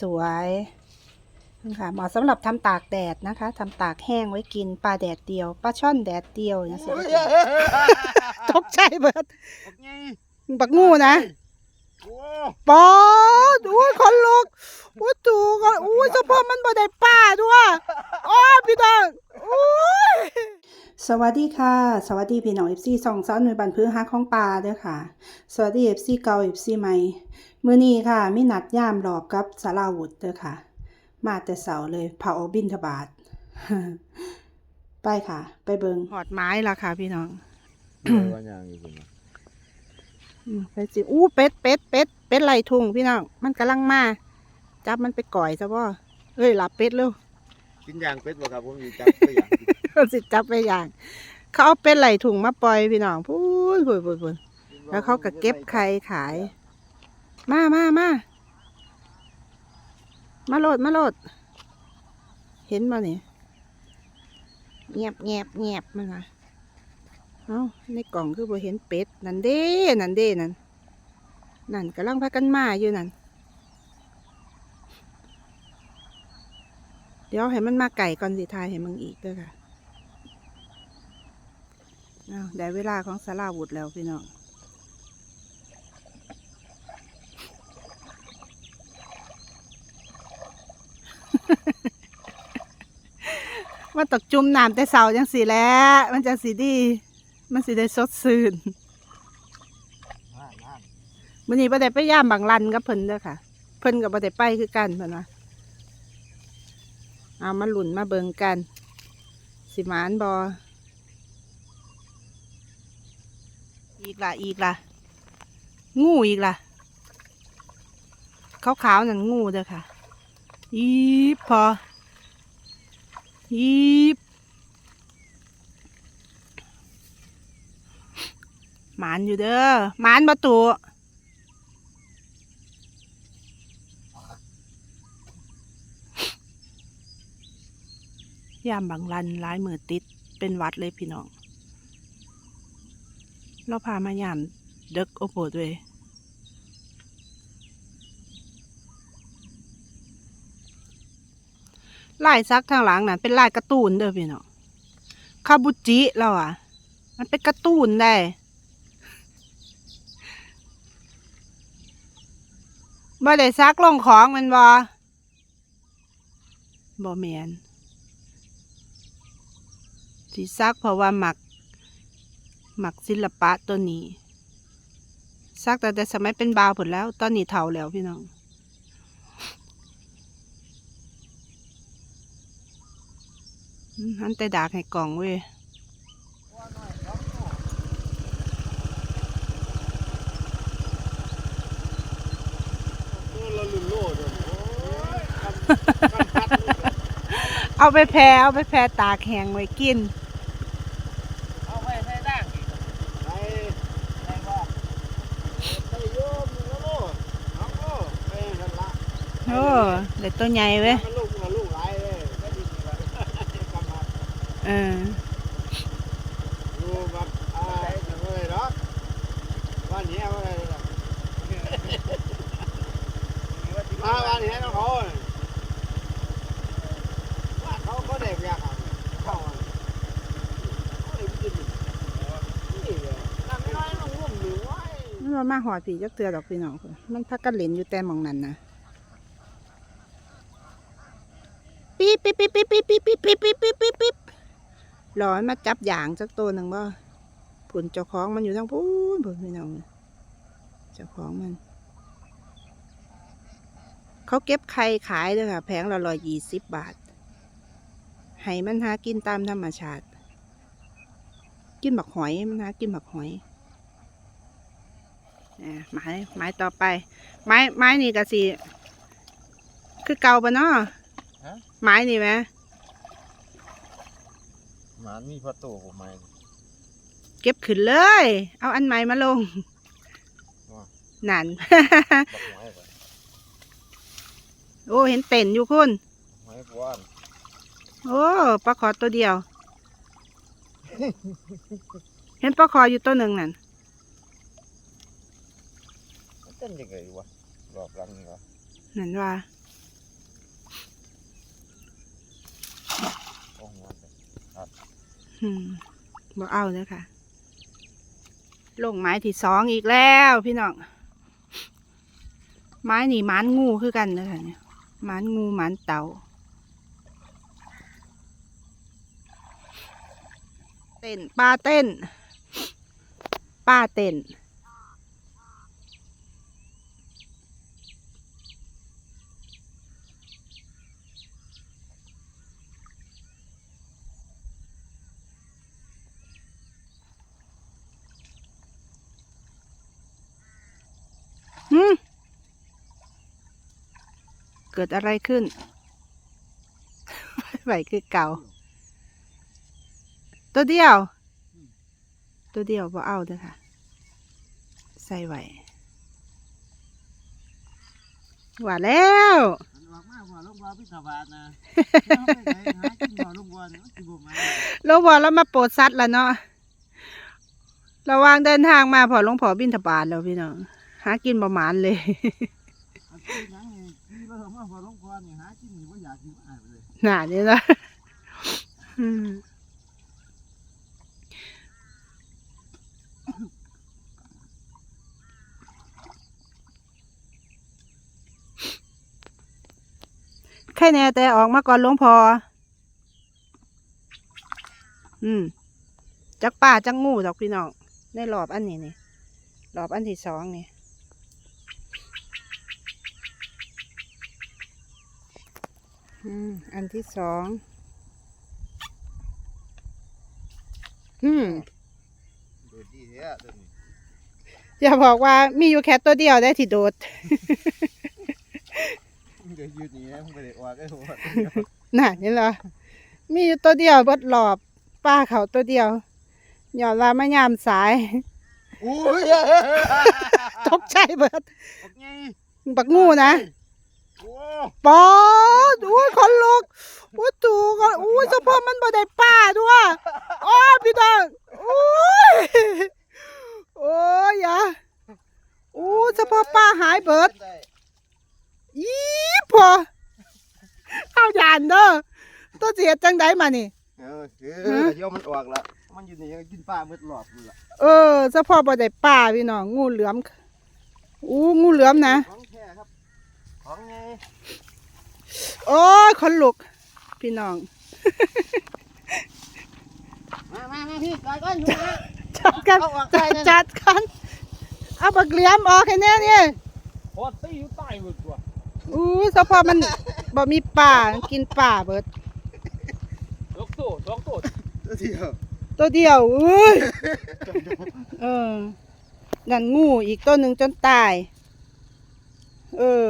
สวยๆนี่ค่ะเหมาะสำหรับทำตากแดดนะคะทำตากแห้งไว้กินปลาแดดเดียวปลาช่อนแดดเดียวอย่างเงี้ยตกใจเบิดบักงูนะโอ้ ปอดอุ้ยคนลุกอุ้ยตูกันอุ้ยเฉพาะมันบ่ได้ป้าด้วยโอ้ยพี่น้องอุ้ยสวัสดีค่ะ สวัสดีพี่น้อง FC สองสาวหน่วยบันพื้นฮักของปลาเด้อค่ะ สวัสดี FC เก่า FC ใหม่มื้อนี้ค่ะมีนัดย่ามรอบกับสาราวุธเด้อค่ะ มาแต่เสาเลยเผาบินทบาทไปค่ะ ไปเบิงหอดไม้ละค่ะ พี่น้องว่าอย่างนี้คุณ อืมไปสิอู้เป็ดเป็ดเป็ดเป็ดไหลทุ่งพี่น้องมันกำลังมาจับมันไปก่อยซะบ่เอ้ยหลับเป็ดเร็วกินอย่างเป็ดบ่ครับผมอยู่จับตัวอย่างสิจับไปอย่าง เขาเอาเป็ดไหลถุงมาปล่อยพี่น้องพูนพูนพูนพูนแล้วเขาก็เก็บไข่ขาย มามามามาโหลดมาโหลด เห็นมาเนี่ยเงียบเงียบเงียบมันนะ เอาในกล่องคือบ่เห็นเป็ด นั่นเด้นั่นเด้นั่นนั่นกำลังพากันมาอยู่นั่น เดี๋ยวให้มันมาไก่ก่อนสิทายให้มึงอีกเด้วยค่ะเอาได้เวลาของสาราวุธแล้วพี่น้องมันตกจุ่มน้ำแต่เสาจังสีแล้ว มันจะสีดี มันสีได้สดชื่นวันนี้ประเดี๋ยวไปย่ามบางลันกับเพิ่นเด้อค่ะ เพิ่นกับประเดี๋ยวไปคือกันเพิ่นว่าเอามาหลุ่นมาเบิงกัน สิหมานบออีกละอีกละงูอีกละขาวๆนั่นงูเด้อค่ะ อีบพอยีบหมานอยู่เด้อหมานประตูยามบางรันหลายมือติดเป็นวัดเลยพี่น้อง เราพามายามเด็กโอโปด้วยลายซักทางหลังนั่นเป็นลายการ์ตูนเด้อพี่น้องคาบุจิเราอะ มันเป็นการ์ตูนได้ บ่ได้ซักลงของมันบ่บ่แมนสิซักเพราะว่าหมัก หมักศิลปะตัวนี้ ซักแต่แต่สมัยเป็นบาวผลแล้ว ตอนนี้เฒ่าแล้วพี่น้องอันแต่ดากให้กล่องเว้ย ตัวละลุ่นโลดโอ้ยกันกันพัดเลย เอาไปแพร่เอาไปแพร่ตากแห้งไว้กิน เอาไว้ใส่ด่างอีกไปใส่บ่ไปโยมหนึ่งละโลน้องโลไปนั่นละโอ้เด็ดตัวใหญ่เว้ยมันลูกมันลูกหลายเลยไม่ดีนี่ละกำมัดเออดูแบบอ่าอย่างไรเนาะวันนี้ว่าอะไรล่ะมาวันนี้น้องเขาเนี่ยว่าเขาก็เด็กอยากเอาเข้ามาเขาเลยกินนี่เลยนั่งน้อยลงร่วมหรือไว้ มันมาหอดผีจักเตือดอกพี่น้องมันพักกันเล่นอยู่แต่มองนั้นนะปี๊บปี๊บปี๊บปี๊บปี๊บปี๊บปี๊บปี๊บปี๊บปี๊บปี๊บปี๊บรอให้มาจับอย่างจักตัวหนึ่งบ่ผุนเจ้าของมันอยู่ทั้งพูนผุนพี่น้องเจ้าของมัน เขาเก็บไข่ขายเลยค่ะ แพงละร้อยยี่สิบบาท ให้มันหากินตามธรรมชาติ กินบักหอยมันหากินบักหอย ไม้ไม้ต่อไป ไม้ไม้นี่ก็สิคือเก่าปะเนาะไม้นี่ไหมหมามีประตูผมไหมเก็บขึ้นเลย เอาอันใหม่มาลงว้านั่นบอกหมายก่อนโอ้เห็นเต็นอยู่คุณหมายกวนโอ้ปลาคอตัวเดียว เห็นปลาคออยู่ตัวหนึ่งนั่นมันเต้นยังไงวะรอบรังเหรอะนั่นว่าอ้โหอืมบ่เอาเลยค่ะ ลงไม้ที่สองอีกแล้วพี่น้อง ไม้นี่มันงูคือกันนะค่ะเนี่ยมันงูมันเต่าเต้นป้าเต้นป้าเต้น กิดอะไรขึ้นไหวคือเก่า ตัวเดียว ตัวเดียวบ่เอาเด้อค่ะ ใส่ไหวว่าแล้วมันออกมาบ่ลงบ่พิศวาสนะเอาไปไหนหากินบ่ลงบ่เนี่ยมันสิบ่มาหลวงพ่อเรามาโปรดสัตว์แล้วเนาะระหวางเดินทางมาพอหลวงพ่อบินทบาทแล้วพี่น้องหากินประมาณเลย อันที่หยังนี่ขี่รถออกมาบ่ลงบ่นี่หากินนี่บ่าอยากกินอ้ายไปเลยหนาเนี่ยนะแค่แน่แต่ออกมาก่อนหลวงพอ อืม จักป่าจักงูดอกพี่น้องในรอบอันนี้นี่รอบอันที่สองนี่ อืมอันที่สอง อืมโดดดีแท้ตัวนี้อย่าบอกว่ามีอยู่แค่ตัวเดียวได้ที่โดดมันก็อยู่นี่นะมันบ่ได้ออกไอ้หัวน่ะนี่เหรอ มีอยู่ตัวเดียวเบดหลอบป้าเขาตัวเดียวหย่อนลามายามสายอุ้ยตกใจเบิดออกไงบักงูนะโอ้ ปอดอุ้ยคนลุกอุ้ยตูก็อุ้ยเฉพาะมันบ่ได้ป้าด้วยอ้อพี่น้องอุ้ยโอ้ยอย่าอู้เฉพาะป้าหายเบิดได้อีพอเอายานเด้อตัวเสียจังไดมานี่เออเออเดี๋ยวมันออกละมันอยู่นี่ยังกินปลาหมดรอบนู่นล่ะเออเฉพาะบ่ได้ป้าพี่น้องงูเหลือมอู้งูเหลือมนะ ของแท้ครับของไงโอ้ยคนลุก พี่น้อง มามามาพี่ก่อนก่อนอยู่นะจัดกันเอาออกจัไปดนั่นจัดกัน เอาบักเหลี่ยมออกให้แน่เนี่ยพอตีอยู่ใต้หมดตัวอู้เฉพาะมันบ่มีป่ากินป่าเบิดยกตัวสองตัวตัวเดียวตัวเดียวอุ้ยเออนั่นงูอีกตัวหนึ่งจนตาย เออโ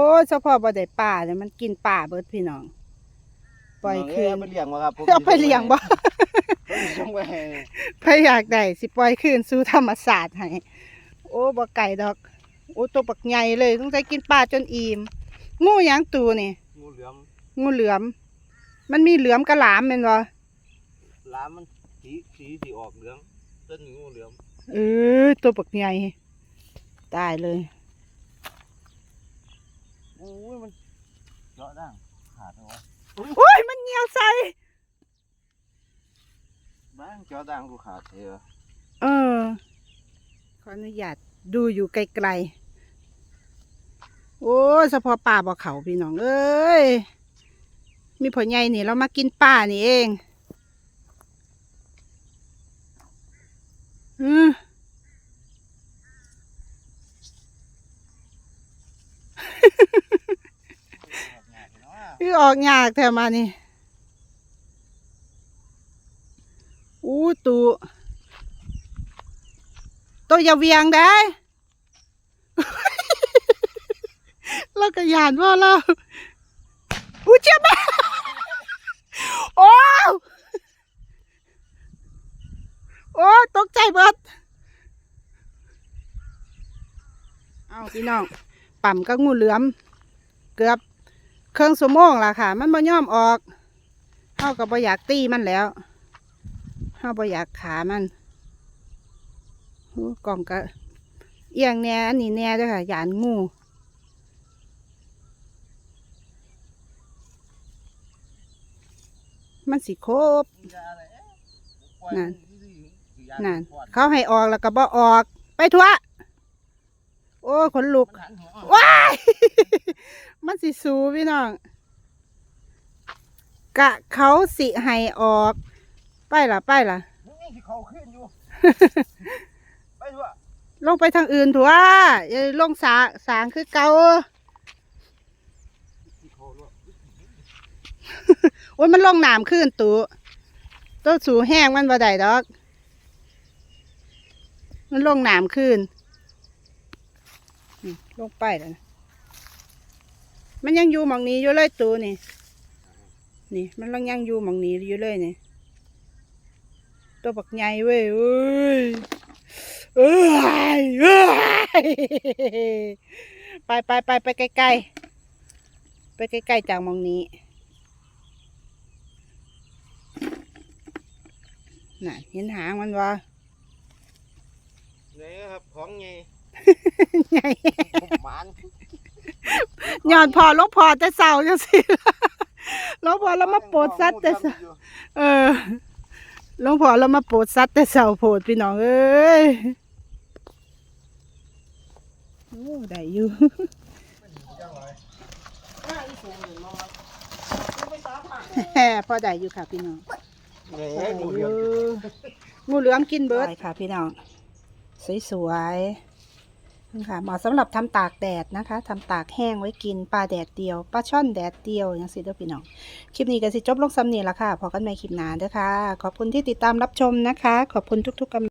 อ้ยเฉพาะบ่ได้ป่าเนี่ยมันกินป่าเบิดพี่น้อง ปล่อยคืนเอาไปเลี้ยงบ่ครับผมเอาไปเลี้ยงบ่ผมสิส่งไปให้ใครอยากได้สิปล่อยคืนสู่ธรรมศาสตร์ให้ โอ้บ่ไก่ดอก โอ้ตัวบักใหญ่เลยต้องใจกินปลาจนอิ่ม งูหยังตัวนี่ งูเหลือมงูเหลือม มันมีเหลือมกระหลามแม่นบ่หลามมันสีสีสีออกเหลืองต้นงูเหลือม เออตัวบักใหญ่ตายเลย โอ้ยมันเจาะด่างขาดเลยวะโอ้ยมันเหนียวใส่บ้างเจาะด่างกูขาดเถอะเออ ขออนุญาตดูอยู่ไกลๆ โอ้ยเฉพาะป่าบ่เขาพี่น้องเอ้ย มีผลใหญ่นี่เรามากินป่านี่เอง อืม คือออกยากแถวมานี่อู้ตูตัวอย่าเวียงได้เราก็ยานว่าเราอู้เจ็บโอ้โอ้ตกใจเบิดเอาพี่น้องปั่มก็งูเหลือม เกือบ เครื่องสมงล่ะค่ะ มันบ่ย่อมออกเฮาก็บ่อยากตีมันแล้วเฮาบ่อยากขามันกล่องก็เอียงแน่อันนี้แน่ด้วยค่ะหยานงูมันสิครบนั่นนั่นเขาให้ออกแล้วก็บ่ออก ไปทั่ว อ้ยขนลุกว้ายมันสิสูพี่น้อง กะเขาสิให้ออก ไปล่ะ ไปล่ะมึงยังสิเขาขึ้นอยู่ไปด้วยลงไปทางอื่นถัวอย่าลงสาสางคือเก่าสิเขาด้วยโอ้ยมันลงน้ำขึ้นตูตัวสูแห้งมันบ่ได้ดอก มันลงน้ำขึ้นนี่ ลงไปแล้วนะมันยังอยู่หมองนี้อยู่เลยตูนี่ นี่ มันลังยังอยู่หมองนี้อยู่เลยนี่ ตัวบักใหญ่เว้ยเอ้ยเอ้ยเอ้ยไปไปไปไปไกลๆ ไปใกล้ๆจากหมองนี้น่ะเห็นหางมันวะนี่ครับของไง ใหญ่ผมหมันย้อนพอหลวงพอแต่เสาจังสิหลวงพอเรามาโปรดสัตว์แต่เสาเออหลวงพอเรามาโปรดสัตว์แต่เสาโปรดพี่น้องเอ้ยโอ้ได้อยู่แฮ่พอได้อยู่ค่ะพี่น้องนี่ได้งูอเหลือยู่มงูเหลือมกินเบิร์ดค่ะพี่น้องสวยๆนี่ ค่ะเหมาะสำหรับทำตากแดดนะคะทำตากแห้งไว้กินปลาแดดเดียวปลาช่อนแดดเดียวอย่างสิเด้อพี่น้องคลิปนี้ก็สิจบลงซ้ำนี่ละค่ะพอกันใหม่คลิปหน้าเด้อค่ะ ขอบคุณที่ติดตามรับชมนะคะ ขอบคุณทุกๆกำลัง